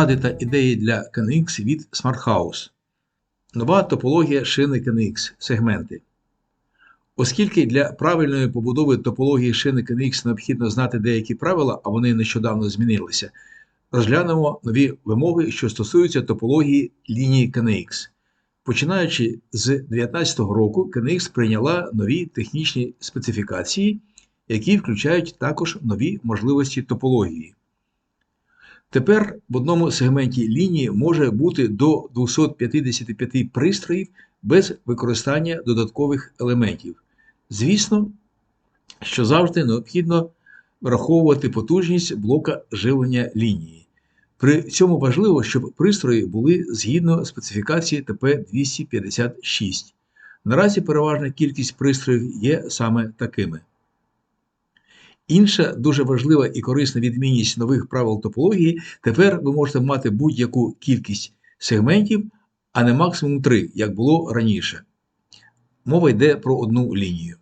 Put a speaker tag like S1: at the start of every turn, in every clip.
S1: Поради та ідеї для KNX від Smart House. Нова топологія шини KNX сегменти. Оскільки для правильної побудови топології шини KNX необхідно знати деякі правила, а вони нещодавно змінилися, розглянемо нові вимоги, що стосуються топології лінії KNX. Починаючи з 2019 року, KNX прийняла нові технічні специфікації, які включають також нові можливості топології. Тепер в одному сегменті лінії може бути до 255 пристроїв без використання додаткових елементів. Звісно, що завжди необхідно враховувати потужність блока живлення лінії. При цьому важливо, щоб пристрої були згідно специфікації ТП-256. Наразі переважна кількість пристроїв є саме такими. Інша дуже важлива і корисна відмінність нових правил топології тепер ви можете мати будь-яку кількість сегментів, а не максимум 3, як було раніше. Мова йде про одну лінію.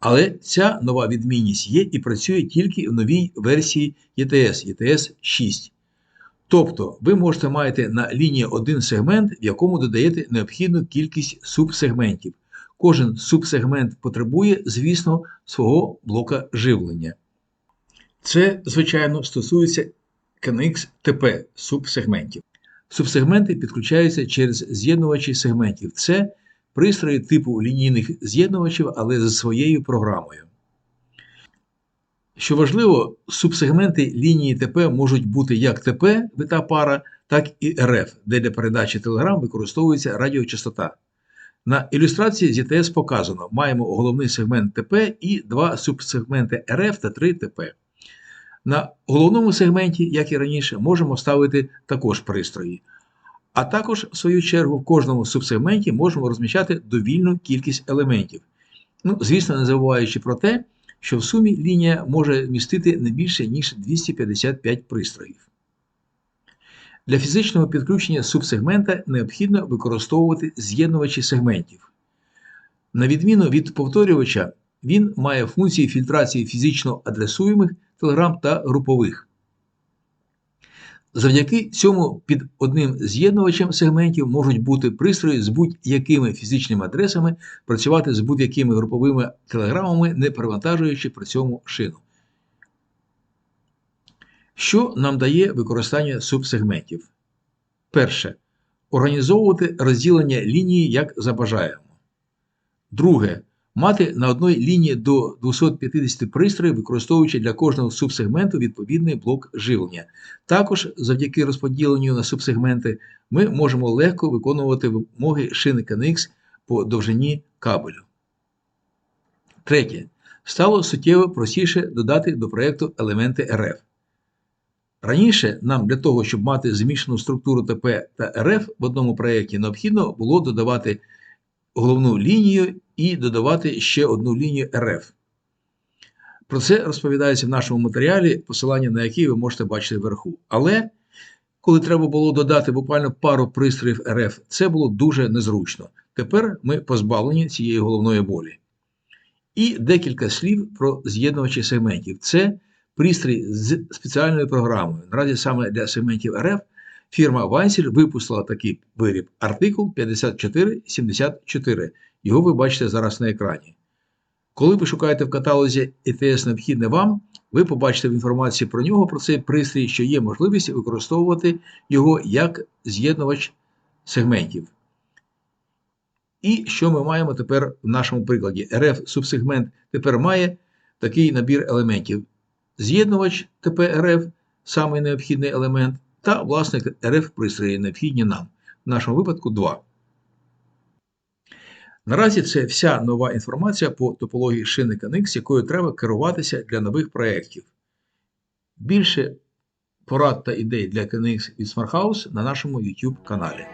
S1: Але ця нова відмінність є і працює тільки в новій версії ETS ETS 6. Тобто ви можете мати на лінії один сегмент, в якому додаєте необхідну кількість субсегментів. Кожен субсегмент потребує, звісно, свого блока живлення. Це, звичайно, стосується TP субсегментів. Субсегменти підключаються через з'єднувачі сегментів. Це пристрої типу лінійних з'єднувачів, але з своєю програмою. Що важливо, субсегменти лінії ТП можуть бути як ТП вита пара, так і РФ, де для передачі телеграм використовується радіочастота. На ілюстрації з ЄТС показано, маємо головний сегмент ТП і два субсегменти РФ та 3 ТП. На головному сегменті, як і раніше, можемо ставити також пристрої. А також, в свою чергу, в кожному субсегменті можемо розміщати довільну кількість елементів. Ну, звісно, не забуваючи про те, що в сумі лінія може містити не більше, ніж 255 пристроїв. Для фізичного підключення субсегмента необхідно використовувати з'єднувачі сегментів. На відміну від повторювача, він має функції фільтрації фізично адресуємих телеграм та групових. Завдяки цьому під одним з'єднувачем сегментів можуть бути пристрої з будь-якими фізичними адресами, працювати з будь-якими груповими телеграмами, не перевантажуючи при цьому шину. Що нам дає використання субсегментів? Перше. Організовувати розділення лінії як забажаємо. Друге. Мати на одній лінії до 250 пристроїв, використовуючи для кожного субсегменту відповідний блок живлення. Також завдяки розподіленню на субсегменти ми можемо легко виконувати вимоги шини KNX по довжині кабелю. Третє. Стало суттєво простіше додати до проєкту елементи РФ. Раніше нам для того, щоб мати змішану структуру ТП та РФ в одному проєкті, необхідно було додавати головну лінію і додавати ще одну лінію РФ. Про це розповідається в нашому матеріалі, посилання на який ви можете бачити вверху. Але коли треба було додати буквально пару пристроїв РФ, це було дуже незручно. Тепер ми позбавлені цієї головної болі. І декілька слів про з'єднувачі сегментів. Це пристрій з спеціальною програмою. Наразі саме для сегментів РФ фірма Вансіль випустила такий виріб артикул 5474. Його ви бачите зараз на екрані. Коли ви шукаєте в каталозі ETS необхідне вам, ви побачите в інформації про нього, про цей пристрій, що є можливість використовувати його як з'єднувач сегментів. І що ми маємо тепер в нашому прикладі? RF субсегмент тепер має такий набір елементів. З'єднувач ТП-РФ, самий необхідний елемент, та власник РФ пристрої необхідні нам. В нашому випадку 2. Наразі це вся нова інформація по топології шини KNX, якою треба керуватися для нових проєктів. Більше порад та ідей для KNX від SmartHouse на нашому YouTube каналі.